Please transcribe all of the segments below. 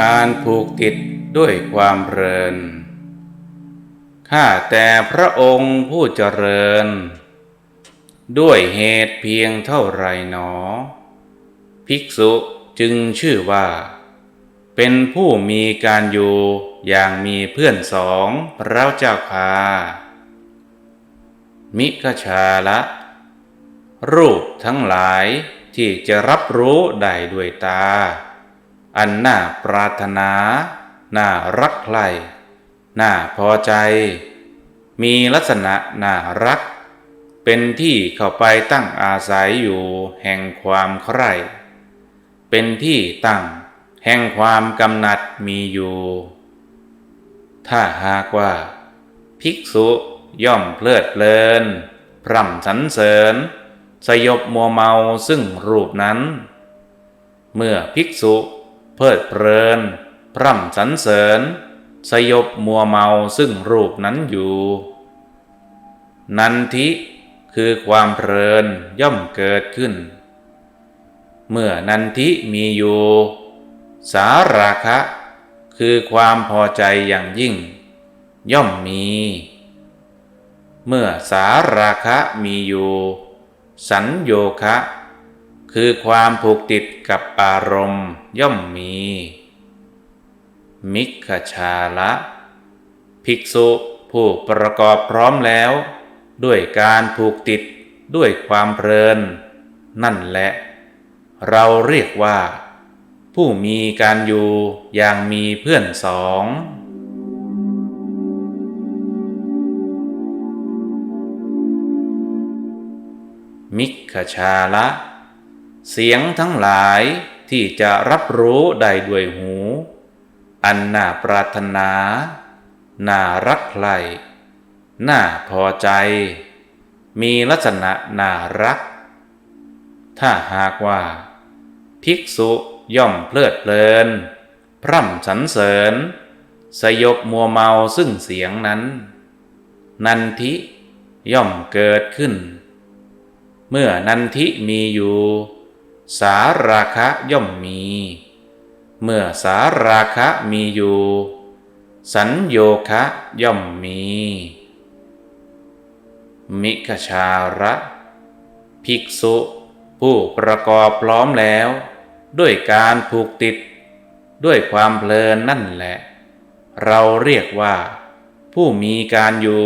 การผูกติดด้วยความเพลิน ข้าแต่พระองค์ผู้เจริญ ด้วยเหตุเพียงเท่าไรหนอ ภิกษุจึงชื่อว่า เป็นผู้มีการอยู่อย่างมีเพื่อนสองพระเจ้าคามิกชาละ รูปทั้งหลายที่จะรับรู้ได้ด้วยตา อันน่าปรารถนา น่ารักใคร่น่าพอใจ มีลักษณะน่ารัก เป็นที่เข้าไปตั้งอาศัยอยู่แห่งความใคร่ เป็นที่ตั้งแห่งความกำหนัดมีอยู่ ถ้าหากว่า ภิกษุย่อมเพลิดเพลิน พร่ำสรรเสริญ สยบมัวเมาซึ่งรูปนั้น เมื่อภิกษุ เพลิดเพลิน พร่ำสรรเสริญ สยบมัวเมาซึ่งรูปนั้นอยู่ นันทิคือความเพลินย่อมเกิดขึ้น เมื่อนันทิมีอยู่ สาราคะ คือความพอใจอย่างยิ่ง ย่อมมี เมื่อสาราคะมีอยู่ สัญโยคะ คือความผูกติดกับอารมณ์ย่อมมี มิขชาละ ภิกษุผู้ประกอบพร้อมแล้ว ด้วยการผูกติดด้วยความเพลิน นั่นแหละ เราเรียกว่า ผู้มีการอยู่อย่างมีเพื่อนสองมิขชาละ เสียงทั้งหลายที่จะรับรู้ได้ด้วยหู อันน่าปรารถนา น่ารักใคร่น่าพอใจ มีลักษณะน่ารัก ถ้าหากว่า ภิกษุย่อมเพลิดเพลิน พร่ำสรรเสริญ สยบมัวเมาซึ่งเสียงนั้น นันทิย่อมเกิดขึ้น เมื่อนันทิมีอยู่ สาราคะย่อมมี เมื่อสาราคะมีอยู่ สัญโยคะย่อมมี มิกชาระ ภิกษุ ผู้ประกอบพร้อมแล้ว ด้วยการผูกติด ด้วยความเพลินนั่นแหละ เราเรียกว่า ผู้มีการอยู่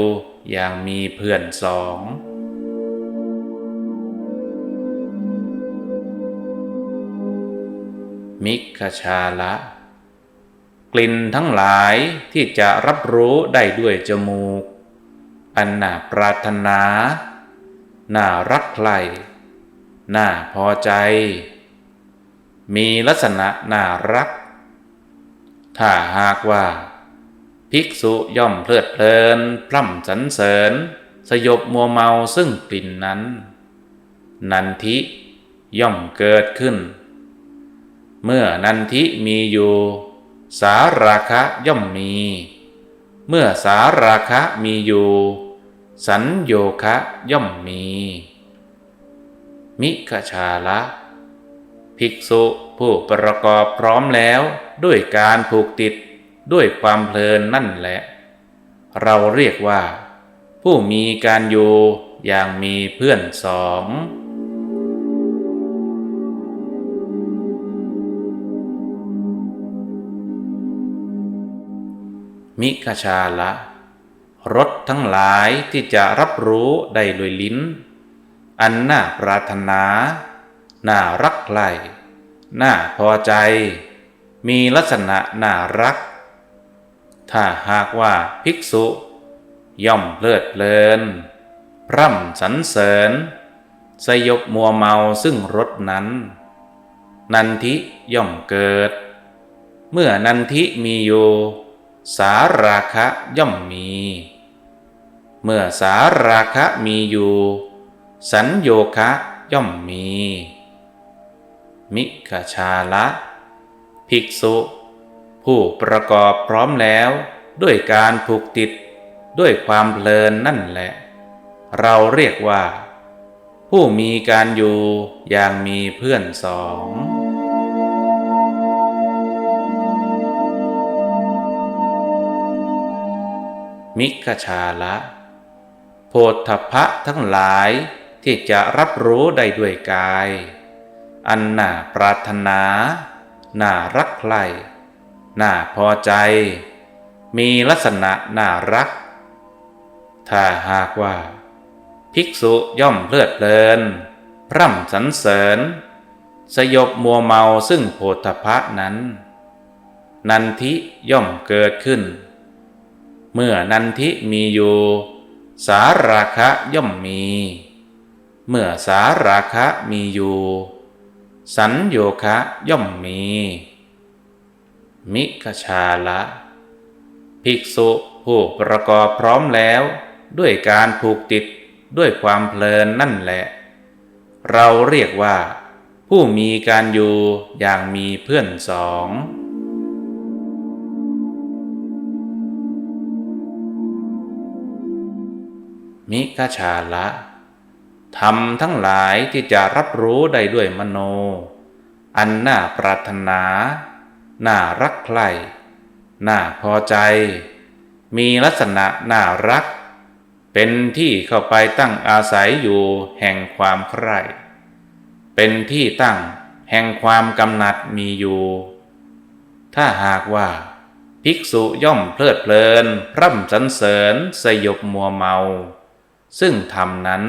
อย่างมีเพื่อนสอง มิขชาละ กลิ่นทั้งหลายที่จะรับรู้ได้ด้วยจมูก อันน่าปรารถนา น่ารักใคร่น่าพอใจ มีลักษณะน่ารัก ถ้าหากว่า ภิกษุย่อมเพลิดเพลิน พร่ำสรรเสริญ สยบมัวเมาซึ่งกลิ่นนั้น นันทิย่อมเกิดขึ้น เมื่อนันทิมีอยู่ สาราคะย่อมมี เมื่อสาราคะมีอยู่ สัญโยคะย่อมมี มิขชาละ ภิกษุผู้ประกอบพร้อมแล้วด้วยการผูกติดด้วยความเพลินนั่นแหละ เราเรียกว่า ผู้มีการอยู่อย่างมีเพื่อนสอง มิขชาละรสทั้งหลายที่จะรับรู้ได้โดยลิ้น อันน่าปรารถนา น่ารักใคร่น่าพอใจ มีลักษณะน่ารัก ถ้าหากว่าภิกษุ ย่อมเพลิดเพลิน พร่ำสรรเสริญ สยบมัวเมาซึ่งรสนั้น นันทิย่อมเกิด เมื่อนันทิมีอยู่ สาราคะย่อมมี เมื่อสาราคะมีอยู่ สัญโยคะย่อมมี มิขชาละ ภิกษุ ผู้ประกอบพร้อมแล้วด้วยการผูกติดด้วยความเพลินนั่นแหละ เราเรียกว่า ผู้มีการอยู่อย่างมีเพื่อนสอง มิกชาละ โพธพะทั้งหลายที่จะรับรู้ได้ด้วยกาย อันน่าปรารถนา น่ารักใคร่น่าพอใจ มีลักษณะน่ารัก ถ้าหากว่า ภิกษุย่อมเพลิดเพลิน พร่ำสรรเสริญ สยบมัวเมาซึ่งโพธพะนั้น นันทิย่อมเกิดขึ้น เมื่อนันทิมีอยู่ สาราคะย่อมมี เมื่อสาราคะมีอยู่ สัญโยคะย่อมมี มิกชาละ ภิกษุผู้ประกอบพร้อมแล้ว ด้วยการผูกติดด้วยความเพลินนั่นแหละ เราเรียกว่า ผู้มีการอยู่อย่างมีเพื่อนสอง มิกชาละธรรมทั้งหลายที่จะรับรู้ได้ด้วยมโน อันน่าปรารถนา น่ารักใคร่น่าพอใจ มีลักษณะน่ารัก เป็นที่เข้าไปตั้งอาศัยอยู่แห่งความใคร่ เป็นที่ตั้งแห่งความกำหนัดมีอยู่ ถ้าหากว่า ภิกษุย่อมเพลิดเพลิน พร่ำสรรเสริญสยบมัวเมา ซึ่งธรรมนั้น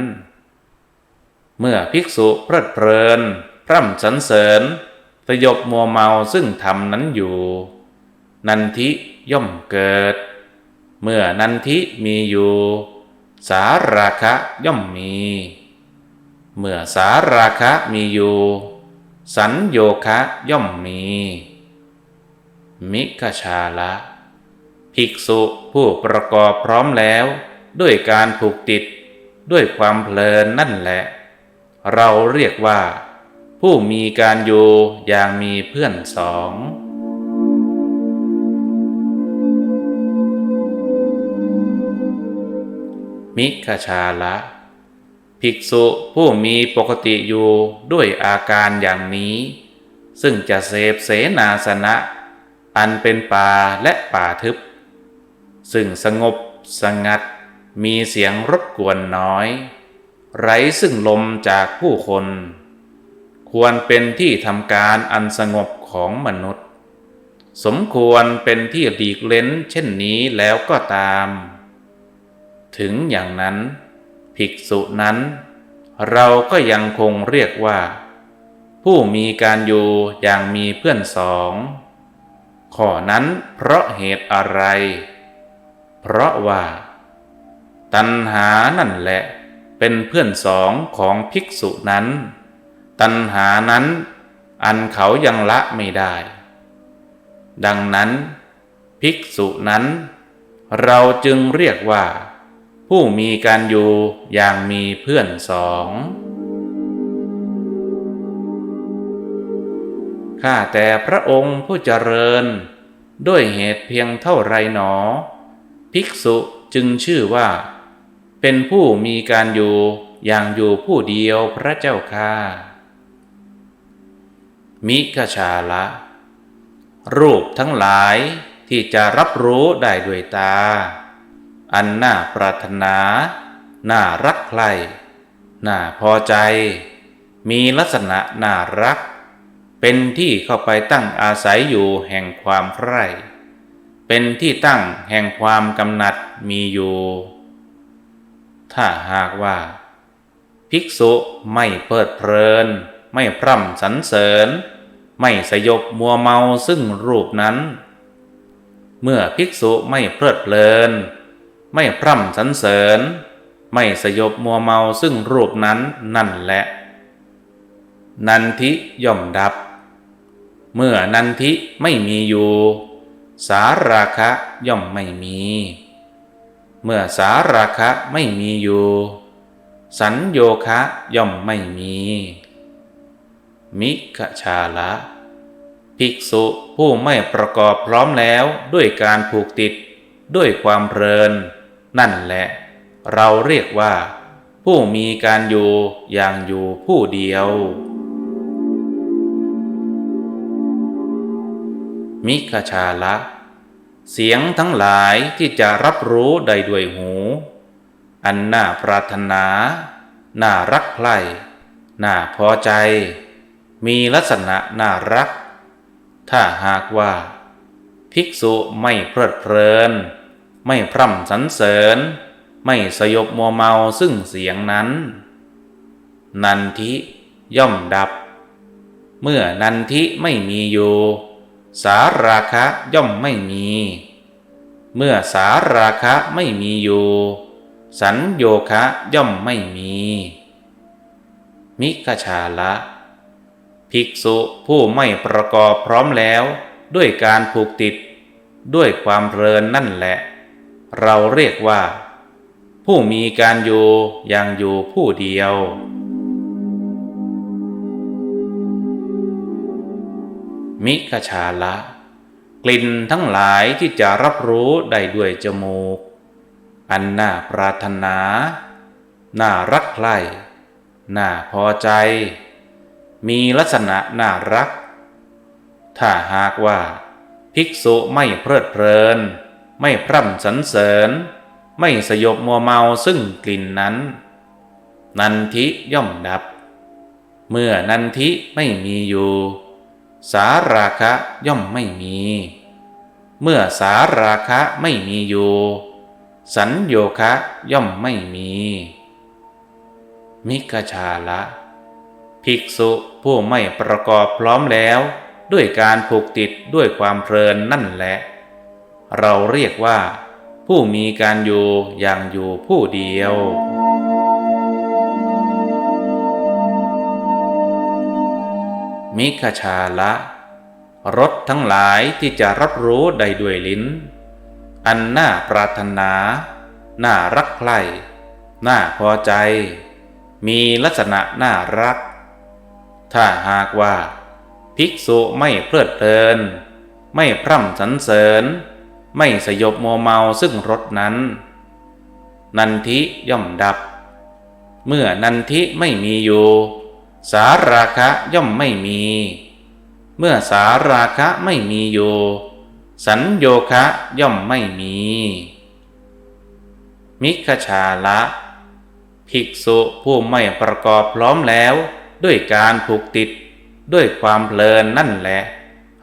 เมื่อภิกษุเพลิดเพลิน พร่ำสรรเสริญสยบมัวเมาซึ่งธรรมนั้นอยู่ นันทิย่อมเกิด เมื่อนันทิมีอยู่ สาราคะย่อมมี เมื่อสาราคะมีอยู่ สัญโยคะย่อมมี มิกชาละ ภิกษุผู้ประกอบพร้อมแล้ว ด้วยการผูกติดด้วยความเพลินนั่นแหละ เราเรียกว่า ผู้มีการอยู่อย่างมีเพื่อนสองมิคชาละ ภิกษุผู้มีปกติอยู่ด้วยอาการอย่างนี้ ซึ่งจะเสพเสนาสนะ อันเป็นป่าและป่าทึบ ซึ่งสงบสงัด มีเสียงรบกวนน้อย ไร้ซึ่งลมจากผู้คน ควรเป็นที่ทำการอันสงบของมนุษย์ สมควรเป็นที่หลีกเล้นเช่นนี้แล้วก็ตาม ถึงอย่างนั้น ภิกษุนั้น เราก็ยังคงเรียกว่า ผู้มีการอยู่อย่างมีเพื่อนสองข้อนั้นเพราะเหตุอะไร เพราะว่า ตัณหานั่นแหละ เป็นเพื่อนสองของภิกษุนั้น ตัณหานั้น อันเขายังละไม่ได้ ดังนั้น ภิกษุนั้น เราจึงเรียกว่า ผู้มีการอยู่อย่างมีเพื่อนสองข้าแต่พระองค์ผู้เจริญ ด้วยเหตุเพียงเท่าไรหนอ ภิกษุจึงชื่อว่า เป็นผู้มีการอยู่อย่างอยู่ผู้เดียวพระเจ้าค่ามิกชาละ รูปทั้งหลายที่จะรับรู้ได้ด้วยตา อันน่าปรารถนา น่ารักใคร่น่าพอใจ มีลักษณะน่ารัก เป็นที่เข้าไปตั้งอาศัยอยู่แห่งความใคร่ เป็นที่ตั้งแห่งความกำหนัดมีอยู่ ถ้าหากว่า ภิกษุไม่เปิดเพลิน ไม่พร่ำสรรเสริญ ไม่สยบมัวเมาซึ่งรูปนั้น เมื่อภิกษุไม่เพลิดเพลิน ไม่พร่ำสรรเสริญ ไม่สยบมัวเมาซึ่งรูปนั้นนั่นแหละ นันทิย่อมดับ เมื่อนันทิไม่มีอยู่ สาราคะย่อมไม่มี เมื่อสาราคะไม่มีอยู่ สัญโยคะย่อมไม่มี มิขชาละ ภิกษุผู้ไม่ประกอบพร้อมแล้วด้วยการผูกติดด้วยความเพลิน นั่นแหละ เราเรียกว่า ผู้มีการอยู่อย่างอยู่ผู้เดียว มิขชาละ เสียงทั้งหลายที่จะรับรู้ได้ด้วยหู อันน่าปรารถนา น่ารักใคร่น่าพอใจ มีลักษณะน่ารัก ถ้าหากว่า ภิกษุไม่เพลิดเพลิน ไม่พร่ำสรรเสริญ ไม่สยบมัวเมาซึ่งเสียงนั้น นันทิย่อมดับ เมื่อนันทิไม่มีอยู่ สาราคะย่อมไม่มี เมื่อสาราคะไม่มีอยู่ สัญโยคะย่อมไม่มี มิกชาละ ภิกษุผู้ไม่ประกอบพร้อมแล้วด้วยการผูกติดด้วยความเพลินนั่นแหละ เราเรียกว่า ผู้มีการอยู่อย่างอยู่ผู้เดียว มิกชาละ กลิ่นทั้งหลายที่จะรับรู้ได้ด้วยจมูก อันน่าปรารถนา น่ารักใคร่น่าพอใจ มีลักษณะน่ารัก ถ้าหากว่า ภิกษุไม่เพลิดเพลิน ไม่พร่ำสรรเสริญ ไม่สยบมัวเมาซึ่งกลิ่นนั้น นันทิย่อมดับ เมื่อนันทิไม่มีอยู่ สาราคะย่อมไม่มี เมื่อสาราคะไม่มีอยู่ สัญโยคะย่อมไม่มี มิกชาละ ภิกษุผู้ไม่ประกอบพร้อมแล้ว ด้วยการผูกติดด้วยความเพลินนั่นแหละ เราเรียกว่า ผู้มีการอยู่อย่างอยู่ผู้เดียว มิขชาละรสทั้งหลายที่จะรับรู้ได้ด้วยลิ้น อันน่าปรารถนา น่ารักใคร่น่าพอใจ มีลักษณะน่ารัก ถ้าหากว่า ภิกษุไม่เพลิดเพลิน ไม่พร่ำสรรเสริญ ไม่สยบโมวเมาซึ่งรสนั้น นันทิย่อมดับ เมื่อนันทิไม่มีอยู่ สาราคะย่อมไม่มี เมื่อสาราคะไม่มีอยู่ สัญโยคะย่อมไม่มี มิขชาละ ภิกษุผู้ไม่ประกอบพร้อมแล้ว ด้วยการผูกติดด้วยความเพลินนั่นแหละ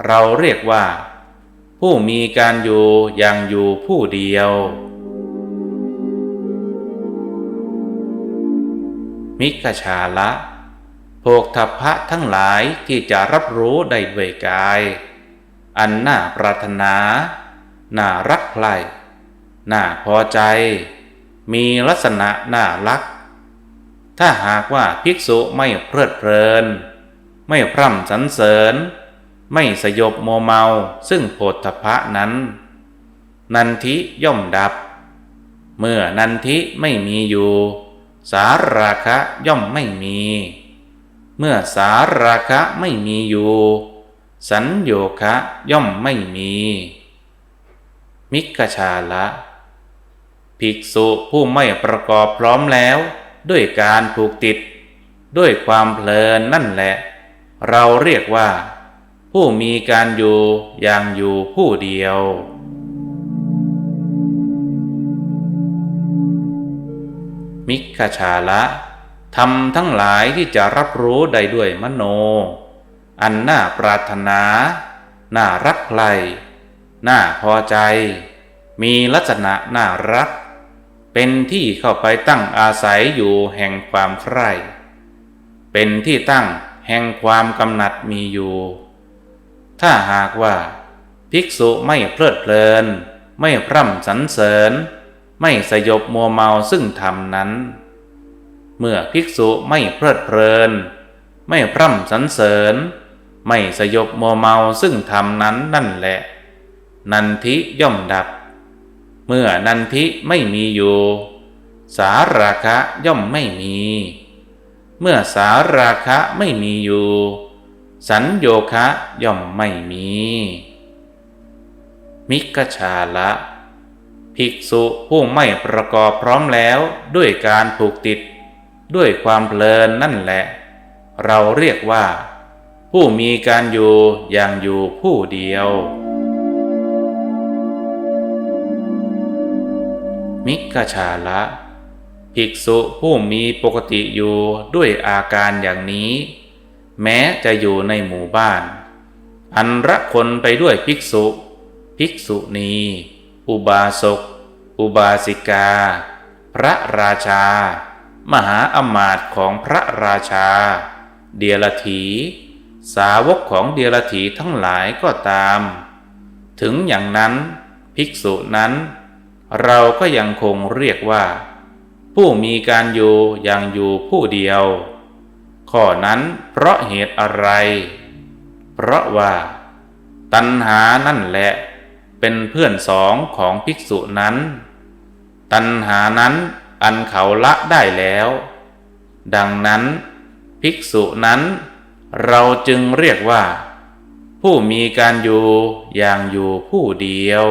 เราเรียกว่า ผู้มีการอยู่อย่างอยู่ผู้เดียวมิกชาละ กทัพพะทั้งหลายที่จะรับรู้ได้ด้วยกาย อันน่าปรารถนา น่ารักใคร่น่าพอใจ มีลักษณะน่ารัก ถ้าหากว่าภิกษุไม่เพลิดเพลิน ไม่พร่ำสรรเสริญ ไม่สยบโมเมาซึ่งโพธพะนั้น นันทิย่อมดับ เมื่อนันทิไม่มีอยู่ สาราคะย่อมไม่มี เมื่อสาราคะไม่มีอยู่ สัญโยคะย่อมไม่มี มิกชาละ ภิกษุผู้ไม่ประกอบพร้อมแล้ว ด้วยการผูกติด ด้วยความเพลินนั่นแหละ เราเรียกว่า ผู้มีการอยู่อย่างอยู่ผู้เดียวมิขชาละ ทำทั้งหลายที่จะรับรู้ได้ด้วยมโน อันน่าปรารถนา น่ารักใครน่าพอใจ มีลักษณะน่ารัก เป็นที่เข้าไปตั้งอาศัยอยู่แห่งความใคร่ เป็นที่ตั้งแห่งความกำหนัดมีอยู่ ถ้าหากว่า ภิกษุไม่เพลิดเพลิน ไม่พร่ำสรรเสริญ ไม่สยบมัวเมาซึ่งธรรมนั้น เมื่อภิกษุไม่เพลิดเพลิน ไม่พร่ำสรรเสริญ ไม่สยบมัวเมาซึ่งธรรมนั้นนั่นแหละ นันทิย่อมดับ เมื่อนันทิไม่มีอยู่ สาราคะย่อมไม่มี เมื่อสาราคะไม่มีอยู่ สัญโยคะย่อมไม่มี มิกชาละภิกษุผู้ไม่ประกอบพร้อมแล้วด้วยการผูกติด ด้วยความเพลินนั่นแหละ เราเรียกว่า ผู้มีการอยู่อย่างอยู่ผู้เดียว มิกชาละ ภิกษุผู้มีปกติอยู่ด้วยอาการอย่างนี้ แม้จะอยู่ในหมู่บ้าน อันระคนไปด้วยภิกษุ ภิกษุณีอุบาสก อุบาสิกา พระราชา มหาอมาตย์ของพระราชา เดียรถี สาวกของเดียรถีทั้งหลายก็ตาม ถึงอย่างนั้นภิกษุนั้น เราก็ยังคงเรียกว่า ผู้มีการอยู่อย่างอยู่ผู้เดียว ข้อนั้นเพราะเหตุอะไร เพราะว่า ตัณหานั่นแหละ เป็นเพื่อนสองของภิกษุนั้น ตัณหานั้น อันเขาละได้แล้ว ดังนั้น ภิกษุนั้น เราจึงเรียกว่า ผู้มีการอยู่อย่างอยู่ผู้เดียว